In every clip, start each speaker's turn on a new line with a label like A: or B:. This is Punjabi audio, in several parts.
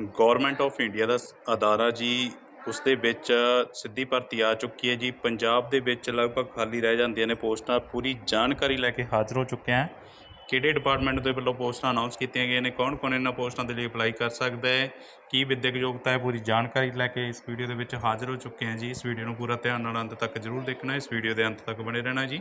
A: ਗੌਰਮੈਂਟ ਆਫ ਇੰਡੀਆ ਦਾ ਅਦਾਰਾ ਜੀ ਉਸ ਦੇ ਵਿੱਚ ਸਿੱਧੀ ਭਰਤੀ ਆ ਚੁੱਕੀ ਹੈ ਜੀ। ਪੰਜਾਬ ਦੇ ਵਿੱਚ ਲਗਭਗ ਖਾਲੀ ਰਹਿ ਜਾਂਦੀਆਂ ਨੇ ਪੋਸਟਾਂ। ਪੂਰੀ ਜਾਣਕਾਰੀ ਲੈ ਕੇ ਹਾਜ਼ਰ ਹੋ ਚੁੱਕੇ ਹਾਂ। ਕਿਹੜੇ ਡਿਪਾਰਟਮੈਂਟ ਦੇ ਵੱਲੋਂ ਪੋਸਟਾਂ ਅਨਾਉਂਸ ਕੀਤੀਆਂ ਗਈਆਂ ਨੇ? ਕੌਣ ਕੌਣ ਇਹਨਾਂ ਪੋਸਟਾਂ ਦੇ ਲਈ ਅਪਲਾਈ ਕਰ ਸਕਦਾ ਹੈ? ਕੀ ਵਿਦਿਅਕ ਯੋਗਤਾ ਹੈ? ਪੂਰੀ ਜਾਣਕਾਰੀ ਲੈ ਕੇ ਇਸ ਵੀਡੀਓ ਦੇ ਵਿੱਚ ਹਾਜ਼ਰ ਹੋ ਚੁੱਕੇ ਹਾਂ ਜੀ। ਇਸ ਵੀਡੀਓ ਨੂੰ ਪੂਰਾ ਧਿਆਨ ਨਾਲ ਅੰਤ ਤੱਕ ਜਰੂਰ ਦੇਖਣਾ। ਇਸ ਵੀਡੀਓ ਦੇ ਅੰਤ ਤੱਕ ਬਣੇ ਰਹਿਣਾ ਜੀ।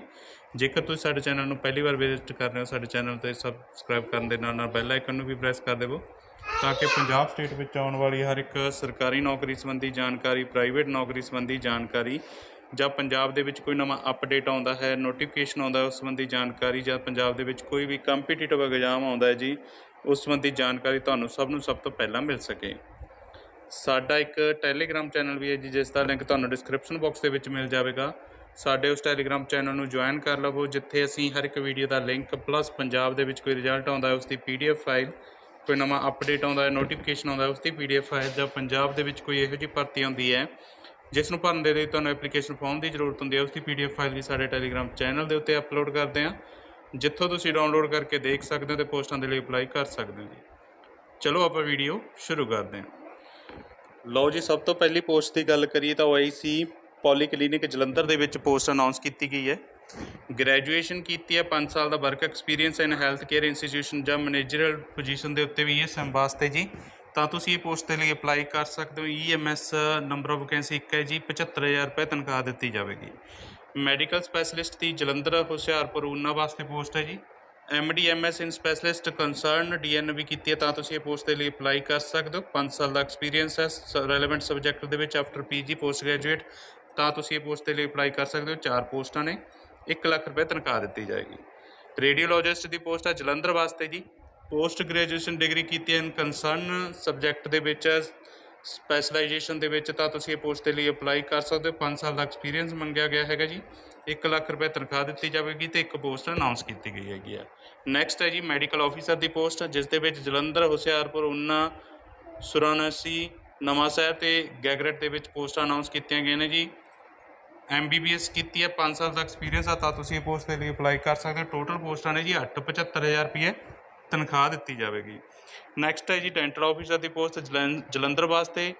A: ਜੇਕਰ ਤੁਸੀਂ ਸਾਡੇ ਚੈਨਲ ਨੂੰ ਪਹਿਲੀ ਵਾਰ ਵਿਜ਼ਿਟ ਕਰ ਰਹੇ ਹੋ, ਸਾਡੇ ਚੈਨਲ ਤੇ ਸਬਸਕ੍ਰਾਈਬ ਕਰਨ ਦੇ ਨਾਲ ਨਾਲ ਬੈਲ ਆਈਕਨ ਨੂੰ ਵੀ ਪ੍ਰੈਸ ਕਰ ਦੇਵੋ। ਤਾਂ ਕਿ ਪੰਜਾਬ ਸਟੇਟ ਵਿੱਚ ਆਉਣ ਵਾਲੀ ਹਰ ਇੱਕ ਸਰਕਾਰੀ ਨੌਕਰੀ ਸੰਬੰਧੀ ਜਾਣਕਾਰੀ ਪ੍ਰਾਈਵੇਟ ਨੌਕਰੀ ਸੰਬੰਧੀ ਜਾਣਕਾਰੀ ਜਾਂ ਪੰਜਾਬ ਦੇ ਵਿੱਚ ਕੋਈ ਨਵਾਂ ਅਪਡੇਟ ਆਉਂਦਾ ਹੈ ਨੋਟੀਫਿਕੇਸ਼ਨ ਆਉਂਦਾ ਉਸ ਸੰਬੰਧੀ ਜਾਣਕਾਰੀ ਜਾਂ ਪੰਜਾਬ ਦੇ ਵਿੱਚ ਕੋਈ ਵੀ ਕੰਪੀਟੀਟਿਵ ਐਗਜ਼ਾਮ ਆਉਂਦਾ ਹੈ ਜੀ, ਉਸ ਸੰਬੰਧੀ ਜਾਣਕਾਰੀ ਤੁਹਾਨੂੰ ਸਭ ਨੂੰ ਸਭ ਤੋਂ ਪਹਿਲਾਂ ਮਿਲ ਸਕੇ। ਸਾਡਾ ਇੱਕ ਟੈਲੀਗ੍ਰਾਮ ਚੈਨਲ ਵੀ ਹੈ ਜੀ, ਜਿਸ ਦਾ ਲਿੰਕ ਤੁਹਾਨੂੰ ਡਿਸਕ੍ਰਿਪਸ਼ਨ ਬਾਕਸ ਦੇ ਵਿੱਚ ਮਿਲ ਜਾਵੇਗਾ। ਸਾਡੇ ਉਸ ਟੈਲੀਗ੍ਰਾਮ ਚੈਨਲ ਨੂੰ ਜੁਆਇਨ ਕਰ ਲਵੋ, ਜਿੱਥੇ ਅਸੀਂ ਹਰ ਇੱਕ ਵੀਡੀਓ ਦਾ ਲਿੰਕ ਪਲੱਸ ਪੰਜਾਬ ਦੇ ਵਿੱਚ ਕੋਈ ਰਿਜ਼ਲਟ ਆਉਂਦਾ ਹੈ, ਉਸ ਦੀ ਪੀਡੀਐਫ ਫਾਈਲ ਕੋਈ ਨਵਾਂ ਅਪਡੇਟ ਆਉਂਦਾ ਹੈ ਨੋਟੀਫਿਕੇਸ਼ਨ ਆਉਂਦਾ ਹੈ ਉਸ ਦੀ ਪੀਡੀਐਫ ਫਾਈਲ ਜਾਂ ਪੰਜਾਬ ਦੇ ਵਿੱਚ ਕੋਈ ਇਹੋ ਜਿਹੀ ਭਰਤੀ ਆਉਂਦੀ ਹੈ, ਜਿਸ ਨੂੰ ਭਰਨ ਦੇ ਲਈ ਤੁਹਾਨੂੰ ਐਪਲੀਕੇਸ਼ਨ ਫਾਰਮ ਦੀ ਜ਼ਰੂਰਤ ਹੁੰਦੀ ਹੈ ਉਸ ਦੀ ਪੀਡੀਐਫ ਫਾਈਲ ਵੀ ਸਾਡੇ ਟੈਲੀਗ੍ਰਾਮ ਚੈਨਲ ਦੇ ਉੱਤੇ ਅਪਲੋਡ ਕਰਦੇ ਹਾਂ, ਜਿੱਥੋਂ ਤੁਸੀਂ ਡਾਊਨਲੋਡ ਕਰਕੇ ਦੇਖ ਸਕਦੇ ਹੋ ਤੇ ਪੋਸਟਾਂ ਦੇ ਲਈ ਅਪਲਾਈ ਕਰ ਸਕਦੇ ਹੋ ਜੀ। ਚਲੋ ਆਪਾਂ ਵੀਡੀਓ ਸ਼ੁਰੂ ਕਰਦੇ ਹਾਂ। ਲਓ ਜੀ, ਸਭ ਤੋਂ ਪਹਿਲੀ ਪੋਸਟ ਦੀ ਗੱਲ ਕਰੀਏ ਤਾਂ ਉਹ ਆਈ ਸੀ ਪੋਲੀ ਕਲੀਨਿਕ ਜਲੰਧਰ ਦੇ ਵਿੱਚ ਪੋਸਟ ਅਨਾਉਂਸ ਕੀਤੀ ਗਈ ਹੈ। ਗ੍ਰੈਜੂਏਸ਼ਨ ਕੀਤੀ ਹੈ 5 ਸਾਲ ਦਾ work experience in health care institution ਜਾਂ ਮੈਨੇਜਰਲ ਪੋਜੀਸ਼ਨ ਦੇ ਉੱਤੇ ਵੀ ਇਹ ਸਮ ਵਾਸਤੇ ਜੀ। ਤਾਂ ਤੁਸੀਂ ਇਹ ਪੋਸਟ ਦੇ ਲਈ ਅਪਲਾਈ ਕਰ ਸਕਦੇ ਹੋ। E EMS number of vacancy ਇੱਕ ਹੈ ਜੀ 75000 ਰੁਪਏ ਤਨਖਾਹ ਦਿੱਤੀ ਜਾਵੇਗੀ। ਮੈਡੀਕਲ ਸਪੈਸ਼ਲਿਸਟ ਦੀ ਜਲੰਧਰ, ਹੁਸ਼ਿਆਰਪੁਰ, ਊਨਾ ਵਾਸਤੇ ਪੋਸਟ ਹੈ ਜੀ। MD MS in specialist concern DN ਵੀ ਕੀਤੀ ਹੈ, ਤਾਂ ਤੁਸੀਂ ਇਹ ਪੋਸਟ ਦੇ ਲਈ ਅਪਲਾਈ ਕਰ ਸਕਦੇ ਹੋ। 5 ਸਾਲ ਦਾ ਐਕਸਪੀਰੀਅੰਸ ਹੈ ਰੈਲੇਵੈਂਟ ਸਬਜੈਕਟ ਦੇ ਵਿੱਚ ਆਫਟਰ ਪੀਜੀ ਪੋਸਟ ਗ੍ਰੈਜੂਏਟ ਤਾਂ ਤੁਸੀਂ ਇਹ ਪੋਸਟ ਦੇ ਲਈ ਅਪਲਾਈ ਕਰ ਸਕਦੇ ਹੋ। ਚਾਰ ਪੋਸਟਾਂ ਨੇ। 1 ਲੱਖ ਰੁਪਏ ਤਨਖਾਹ ਦਿੱਤੀ ਜਾਏਗੀ। ਰੇਡੀਓਲੋਜਿਸਟ ਦੀ ਪੋਸਟ ਹੈ ਜਲੰਧਰ ਵਾਸਤੇ ਜੀ। ਪੋਸਟ ਗ੍ਰੈਜੂਏਸ਼ਨ ਡਿਗਰੀ ਕੀਤੀ ਹੈ ਇਨ ਕੰਸਰਨ ਸਬਜੈਕਟ ਦੇ ਵਿੱਚ ਸਪੈਸ਼ਲਾਈਜੇਸ਼ਨ ਦੇ ਵਿੱਚ ਤਾਂ ਤੁਸੀਂ ਇਹ ਪੋਸਟ ਦੇ ਲਈ ਅਪਲਾਈ ਕਰ ਸਕਦੇ ਹੋ। 5 ਸਾਲ ਦਾ ਐਕਸਪੀਰੀਅੰਸ ਮੰਗਿਆ ਗਿਆ ਹੈਗਾ ਜੀ। 1 ਲੱਖ ਰੁਪਏ ਤਨਖਾਹ ਦਿੱਤੀ ਜਾਵੇਗੀ ਤੇ ਇੱਕ ਪੋਸਟ ਅਨਾਉਂਸ ਕੀਤੀ ਗਈ ਹੈਗੀ ਆ। ਨੈਕਸਟ ਹੈ ਜੀ ਮੈਡੀਕਲ ਆਫੀਸਰ ਦੀ ਪੋਸਟ, ਜਿਸ ਦੇ ਵਿੱਚ ਜਲੰਧਰ, ਹੁਸ਼ਿਆਰਪੁਰ, ਉਨਾ ਸੁਰਾਨਸੀ ਨਵਾਂ ਸ਼ਹਿਰ ਤੇ ਗੈਗਰਟ ਦੇ ਵਿੱਚ ਪੋਸਟਾਂ ਅਨਾਉਂਸ ਕੀਤੀਆਂ ਗਈਆਂ ਨੇ ਜੀ। ਐਮਬੀਬੀਐਸ ਕੀਤੀ ਹੈ 5 ਸਾਲ ਦਾ ਐਕਸਪੀਰੀਅੰਸ ਆ, ਤਾਂ ਤੁਸੀਂ ਇਹ ਪੋਸਟ ਦੇ ਲਈ ਅਪਲਾਈ ਕਰ ਸਕਦੇ ਹੋ। ਟੋਟਲ ਪੋਸਟਾਂ ਨੇ ਜੀ 8 75000 ਰੁਪਏ ਤਨਖਾਹ ਦਿੱਤੀ ਜਾਵੇਗੀ। ਨੈਕਸਟ ਹੈ ਜੀ ਡੈਂਟਲ ਆਫੀਸਰ ਦੀ ਪੋਸਟ ਜਲੰਧਰ ਵਾਸਤੇ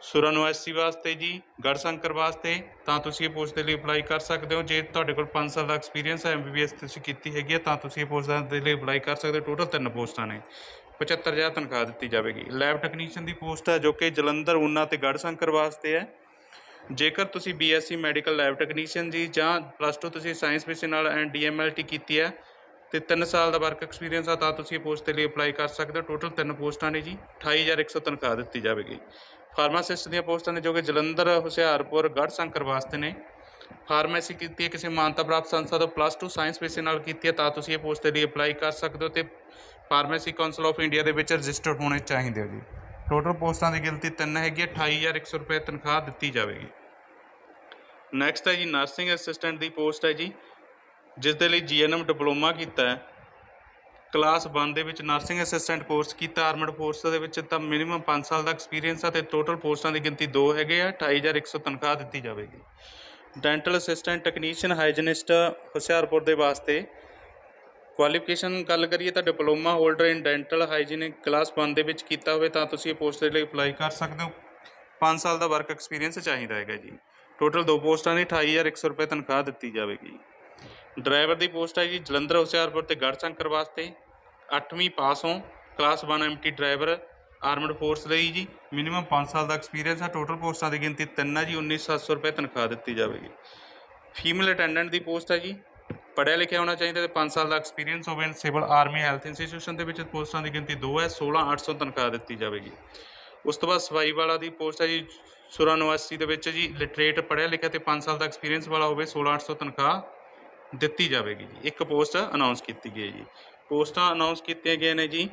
A: ਸੁਰਨਵਾਸੀ ਵਾਸਤੇ ਜੀ ਗੜਸ਼ੰਕਰ ਵਾਸਤੇ, ਤਾਂ ਤੁਸੀਂ ਇਹ ਪੋਸਟ ਦੇ ਲਈ ਅਪਲਾਈ ਕਰ ਸਕਦੇ ਹੋ। ਜੇ ਤੁਹਾਡੇ ਕੋਲ 5 ਸਾਲ ਦਾ ਐਕਸਪੀਰੀਅੰਸ ਹੈ ਐਮਬੀਬੀਐਸ ਤੁਸੀਂ ਕੀਤੀ ਹੈਗੀ ਹੈ, ਤਾਂ ਤੁਸੀਂ ਇਹ ਪੋਸਟਾਂ ਦੇ ਲਈ ਅਪਲਾਈ ਕਰ ਸਕਦੇ ਹੋ। ਟੋਟਲ ਤਿੰਨ ਪੋਸਟਾਂ ਨੇ। 75000 ਤਨਖਾਹ ਦਿੱਤੀ ਜਾਵੇਗੀ। ਲੈਬ ਟੈਕਨੀਸ਼ੀਅਨ ਦੀ ਪੋਸਟ ਹੈ, ਜੋ ਕਿ ਜਲੰਧਰ, ਊਨਾ ਤੇ ਗੜਸ਼ੰਕਰ ਵਾਸਤੇ ਹੈ। ਜੇਕਰ ਤੁਸੀਂ ਬੀਐਸਸੀ ਮੈਡੀਕਲ ਲੈਬ ਟੈਕਨੀਸ਼ੀਅਨ ਜੀ ਜਾਂ ਪਲੱਸ 2 ਤੁਸੀਂ ਸਾਇੰਸ ਵਿਸ਼ੇ ਨਾਲ ਐਂਡ ਡੀਐਮਐਲਟੀ ਕੀਤੀ ਹੈ ਤੇ 3 ਸਾਲ ਦਾ ਵਰਕ ਐਕਸਪੀਰੀਅੰਸ ਆ, ਤਾਂ ਤੁਸੀਂ ਇਹ ਪੋਸਟ ਦੇ ਲਈ ਅਪਲਾਈ ਕਰ ਸਕਦੇ ਹੋ। ਟੋਟਲ ਤਿੰਨ ਪੋਸਟਾਂ ਨੇ ਜੀ। 28100 ਤਨਖਾਹ ਦਿੱਤੀ ਜਾਵੇਗੀ। ਫਾਰਮਾਸਿਸਟ ਦੀਆਂ ਪੋਸਟਾਂ ਨੇ ਜੋ ਕਿ ਜਲੰਧਰ, ਹੁਸ਼ਿਆਰਪੁਰ, ਗੜ੍ਹਸ਼ੰਕਰ ਵਾਸਤੇ ਨੇ। ਫਾਰਮੇਸੀ ਕੀਤੀ ਹੈ, ਕਿਸੇ ਮਾਨਤਾ ਪ੍ਰਾਪਤ ਸੰਸਥਾ ਤੋਂ ਪਲੱਸ 2 ਸਾਇੰਸ ਵਿਸ਼ੇ ਨਾਲ ਕੀਤੀ ਹੈ, ਤਾਂ ਤੁਸੀਂ ਇਹ ਪੋਸਟ ਦੇ ਲਈ ਅਪਲਾਈ ਕਰ ਸਕਦੇ ਹੋ ਤੇ ਫਾਰਮੇਸੀ ਕਾਉਂਸਲ ਆਫ ਇੰਡੀਆ ਦੇ ਵਿੱਚ ਰਜਿਸਟਰਡ ਹੋਣੇ ਚਾਹੀਦੇ ਹੋ ਜੀ। ਟੋਟਲ ਪੋਸਟਾਂ ਦੀ ਗਿਣਤੀ ਤਿੰਨ ਹੈਗੀ ਹੈ 28100 ਰੁਪਏ ਤਨਖਾਹ ਦਿੱਤੀ ਜਾਵੇਗੀ। ਨੈਕਸਟ ਹੈ ਜੀ ਨਰਸਿੰਗ ਅਸਿਸਟੈਂਟ ਦੀ ਪੋਸਟ ਹੈ ਜੀ, ਜਿਸ ਦੇ ਲਈ ਜੀਐਨਐਮ ਡਿਪਲੋਮਾ ਕੀਤਾ ਹੈ। ਕਲਾਸ 1 ਦੇ ਵਿੱਚ ਨਰਸਿੰਗ ਅਸਿਸਟੈਂਟ ਕੋਰਸ ਕੀਤਾ ਆਰਮਡ ਫੋਰਸ ਦੇ ਵਿੱਚ ਤਾਂ ਮਿਨੀਮਮ 5 ਸਾਲ ਦਾ ਐਕਸਪੀਰੀਅੰਸ ਆ ਤੇ ਟੋਟਲ ਪੋਸਟਾਂ ਦੀ ਗਿਣਤੀ 2 ਹੈਗੇ ਆ 28100 ਤਨਖਾਹ ਦਿੱਤੀ ਜਾਵੇਗੀ। Dental assistant technician hygienist Hoshiarpur ਦੇ ਵਾਸਤੇ ਕੁਆਲੀਫਿਕੇਸ਼ਨ ਗੱਲ ਕਰੀਏ ਤਾਂ diploma holder in dental hygienic class 1 ਦੇ ਵਿੱਚ ਕੀਤਾ ਹੋਵੇ ਤਾਂ ਤੁਸੀਂ ਇਹ ਪੋਸਟ ਦੇ ਲਈ ਅਪਲਾਈ ਕਰ ਸਕਦੇ ਹੋ। 5 ਸਾਲ ਦਾ ਵਰਕ ਐਕਸਪੀਰੀਅੰਸ ਚਾਹੀਦਾ ਹੈਗਾ ਜੀ। ਟੋਟਲ ਦੋ ਪੋਸਟਾਂ ਦੀ 28100 ਰੁਪਏ ਤਨਖਾਹ ਦਿੱਤੀ ਜਾਵੇਗੀ। ਡਰਾਈਵਰ ਦੀ ਪੋਸਟ ਹੈ ਜੀ ਜਲੰਧਰ, ਹੁਸ਼ਿਆਰਪੁਰ ਤੇ ਗੜ੍ਹਸ਼ੰਕਰ ਵਾਸਤੇ। 8ਵੀਂ ਪਾਸ ਹੋ class 1 MT driver armed force ਲਈ ਜੀ। ਮਿਨੀਮਮ 5 ਸਾਲ ਦਾ ਐਕਸਪੀਰੀਅੰਸ ਹੈ ਟੋਟਲ ਪੋਸਟਾਂ ਦੀ ਗਿਣਤੀ 3 ਹੈ ਜੀ 19700 ਰੁਪਏ ਤਨਖਾਹ ਦਿੱਤੀ ਜਾਵੇਗੀ। ਫੀਮੇਲ ਅਟੈਂਡੈਂਟ ਦੀ ਪੋਸਟ ਹੈ ਜੀ। ਪੜ੍ਹਿਆ ਲਿਖਿਆ ਹੋਣਾ ਚਾਹੀਦਾ ਤੇ 5 ਸਾਲ ਦਾ ਐਕਸਪੀਰੀਅੰਸ ਹੋਵੇ ਸਿਵਲ ਆਰਮੀ ਹੈਲਥ ਇੰਸਟੀਟਿਊਸ਼ਨ ਦੇ ਵਿੱਚ ਪੋਸਟਾਂ ਦੀ ਗਿਣਤੀ 2 ਹੈ 16800 ਤਨਖਾਹ ਦਿੱਤੀ ਜਾਵੇਗੀ। ਉਸ ਤੋਂ ਬਾਅਦ ਸਵਾਈ ਵਾਲਾ ਦੀ ਪੋਸਟ ਹੈ ਜੀ, ਸੁਰਾ ਨਿਵਾਸੀ ਦੇ ਵਿੱਚ ਜੀ ਲਿਟਰੇਟ ਪੜ੍ਹਿਆ ਲਿਖਿਆ ਤੇ 5 ਸਾਲ ਦਾ ਐਕਸਪੀਰੀਅੰਸ ਵਾਲਾ ਹੋਵੇ 16800 ਤਨਖਾਹ ਦਿੱਤੀ ਜਾਵੇਗੀ ਜੀ। ਇੱਕ ਪੋਸਟ ਅਨਾਉਂਸ ਕੀਤੀ ਗਈ ਹੈ ਜੀ। ਪੋਸਟਾਂ ਅਨਾਉਂਸ ਕੀਤੀਆਂ ਗਈਆਂ ਨੇ ਜੀ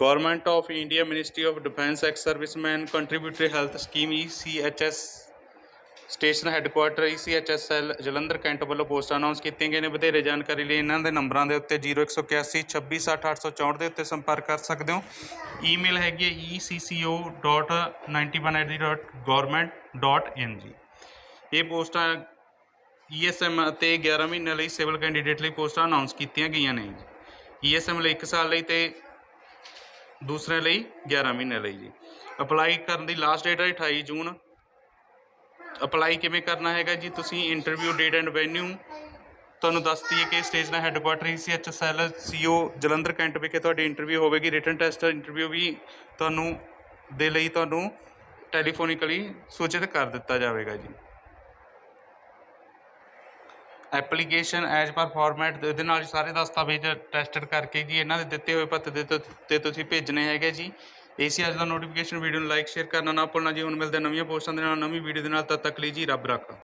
A: government of India ministry of defence ex servicemen contributory health scheme ECHS station headquarter ECHSL Jalandhar cantt ਵੱਲੋਂ ਪੋਸਟਾਂ ਅਨਾਉਂਸ ਕੀਤੀਆਂ ਗਈਆਂ ਨੇ। ਵਧੇਰੇ ਜਾਣਕਾਰੀ ਲਈ ਇਹਨਾਂ ਦੇ ਨੰਬਰਾਂ ਦੇ ਉੱਤੇ 0181 2660 ਦੇ ਉੱਤੇ ਸੰਪਰਕ ਕਰ ਸਕਦੇ ਹੋ। ਈਮੇਲ ਹੈਗੀ ਹੈ ecco.91@government.in ਜੀ। ਇਹ ਪੋਸਟਾਂ ਈਐਸਐਮ ਅਤੇ 11 ਮਹੀਨਿਆਂ ਲਈ ਸਿਵਲ ਕੈਂਡੀਡੇਟ ਲਈ ਪੋਸਟਾਂ ਅਨਾਉਂਸ ਕੀਤੀਆਂ ਗਈਆਂ ਨੇ ਈਐਸਐਮ ਲਈ 1 ਸਾਲ ਲਈ ਤੇ ਦੂਸਰੇ ਲਈ 11 ਮਹੀਨੇ ਲਈ ਜੀ। ਅਪਲਾਈ ਕਰਨ ਦੀ ਲਾਸਟ ਡੇਟ ਹੈ 28 ਜੂਨ। ਅਪਲਾਈ ਕਿਵੇਂ ਕਰਨਾ ਹੈਗਾ ਜੀ? ਤੁਸੀਂ ਇੰਟਰਵਿਊ ਡੇਟ ਐਂਡ ਵੈਨਿਊ ਤੁਹਾਨੂੰ ਦੱਸ ਦਈਏ ਕਿ station headquarter CHSL CO Jalandhar cantt ਵਿਖੇ ਤੁਹਾਡੀ ਇੰਟਰਵਿਊ ਹੋਵੇਗੀ। ਰਿਟਨ ਟੈਸਟ ਇੰਟਰਵਿਊ ਵੀ ਤੁਹਾਨੂੰ, ਦੇ ਲਈ ਤੁਹਾਨੂੰ ਟੈਲੀਫੋਨਿਕਲੀ ਸੂਚਿਤ ਕਰ ਦਿੱਤਾ ਜਾਵੇਗਾ ਜੀ। ਐਪਲੀਕੇਸ਼ਨ ਐਜ਼ ਪਰ ਫਾਰਮੈਟ ਇਹਦੇ ਨਾਲ ਸਾਰੇ ਦਸਤਾਵੇਜ਼ ਟੈਸਟਡ ਕਰਕੇ ਜੀ, ਇਹਨਾਂ ਦੇ ਦਿੱਤੇ ਹੋਏ ਪਤੇ ਦੇ ਤੇ ਤੁਸੀਂ ਭੇਜਣੇ ਹੈਗੇ ਜੀ। ਏਸੀ ਅੱਜ ਦਾ ਨੋਟੀਫਿਕੇਸ਼ਨ ਵੀਡੀਓ ਨੂੰ ਲਾਈਕ ਸ਼ੇਅਰ ਕਰਨਾ ਨਾ ਭੁੱਲਣਾ ਜੀ। ਹੁਣ ਮਿਲਦੇ ਨਵੀਆਂ ਪੋਸਟਾਂ ਦੇ ਨਾਲ, ਨਵੀਂ ਵੀਡੀਓ ਦੇ ਨਾਲ, ਤਦ ਤੱਕ ਲਈ ਜੀ ਰੱਬ ਰਾਖਾ।